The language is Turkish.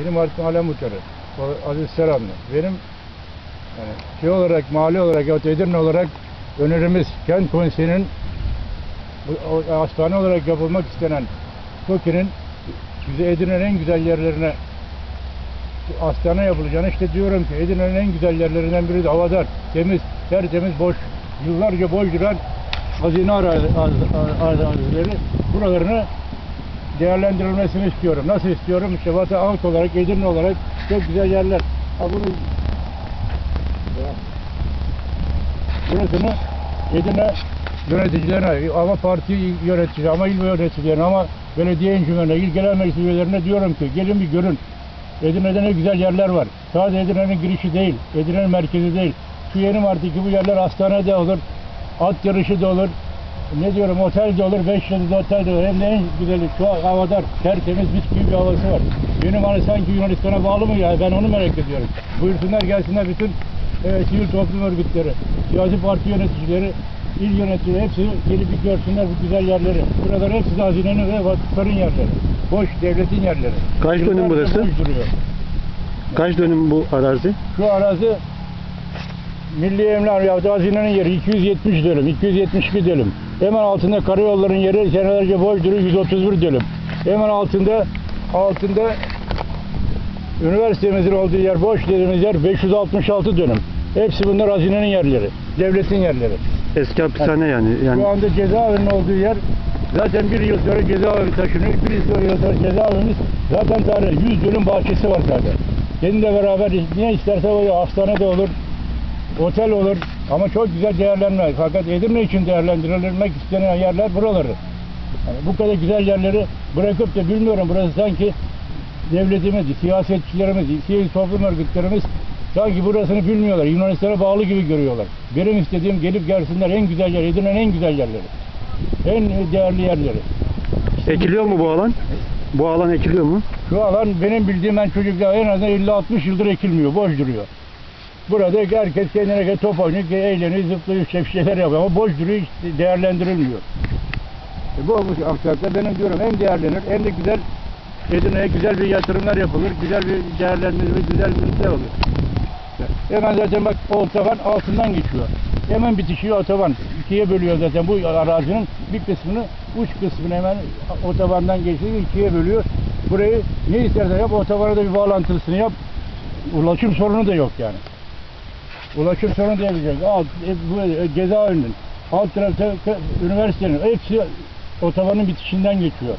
Benim artık alem uçarı. Aziz Selamlı. Benim yani şey olarak, mali olarak, ya Edirne olarak önerimiz kent konseyinin hastane olarak yapılmak istenen TOKİ'nin bize Edirne'nin en güzel yerlerine hastane yapılacağını işte diyorum ki Edirne'nin en güzel yerlerinden biri de havadar, temiz, tertemiz, boş, yıllarca boş duran hazine arazi- az- arazileri buralarını değerlendirilmesini istiyorum. Nasıl istiyorum? İşte Batı halk olarak, Edirne olarak çok güzel yerler. Ha bunu burasını Edirne yöneticilerine ama parti yönetici ama il yöneticilerine ama belediye encümenine, il genel meclis üyelerine diyorum ki gelin bir görün. Edirne'de ne güzel yerler var. Sadece Edirne'nin girişi değil, Edirne'nin merkezi değil. Şu yeni Mart'taki bu yerler hastane de olur, at yarışı da olur, ne diyorum otel de olur, beş yıldız otel de olur. Hem de en güzeli şu an havadar, tertemiz mis gibi bir havası var. Benim hani sanki Yunanistan'a bağlı mı ya? Ben onu merak ediyorum. Buyursunlar gelsinler bütün e, sivil toplum örgütleri, siyasi parti yöneticileri, il yöneticileri hepsi gelip bir görsünler bu güzel yerleri. Buralar hepsi de hazinenin ve vakıfların yerleri. Boş devletin yerleri. Kaç dönüm burası? Kaç dönüm bu arazi? Şu arazi Milli Emlak yaptı hazinenin yeri 270 dönüm, 272 dönüm. Hemen altında karayolların yeri senelerce boş duruyor 131 dönüm. Hemen altında altında üniversitemizin olduğu yer boş dediğimiz yer 566 dönüm. Hepsi bunlar hazinenin yerleri, devletin yerleri. Eski hapishane yani. yani Şu anda cezaevinin olduğu yer zaten bir yıl sonra cezaevi taşınıyor. Bir yıl sonra cezaevimiz zaten tarih 100 dönüm bahçesi var zaten. Kendinle beraber ne isterse o hastane de olur, otel olur ama çok güzel değerlenmez. Fakat Edirne için değerlendirilmek istenen yerler buraları. Yani bu kadar güzel yerleri bırakıp da bilmiyorum burası sanki devletimiz, siyasetçilerimiz, sivil toplum örgütlerimiz sanki burasını bilmiyorlar. Yunanistan'a bağlı gibi görüyorlar. Benim istediğim gelip gelsinler en güzel yer, Edirne'nin en güzel yerleri. En değerli yerleri. ekiliyor mu bu alan? Bu alan ekiliyor mu? Şu alan benim bildiğim ben çocuklar en azından 50-60 yıldır ekilmiyor, boş duruyor. Burada herkes kendine göre top oynuyor, eğleniyor, zıplıyor, bir yapıyor ama boş duruyor, hiç değerlendirilmiyor. E bu olmuş aksakta benim diyorum en değerlenir, en de güzel Edirne'ye güzel bir yatırımlar yapılır, güzel bir değerlendirme, güzel bir şey olur. Hemen zaten bak o otoban altından geçiyor. Hemen bitişiyor otoban. İkiye bölüyor zaten bu arazinin bir kısmını, uç kısmını hemen otobandan geçiyor, ikiye bölüyor. Burayı ne istersen yap, otobana da bir bağlantısını yap. Ulaşım sorunu da yok yani. Ulaşım sorunu yapacak. Alt, e, bu e, cezaevinin, alt tarafta k- üniversitenin hepsi otobanın bitişinden geçiyor.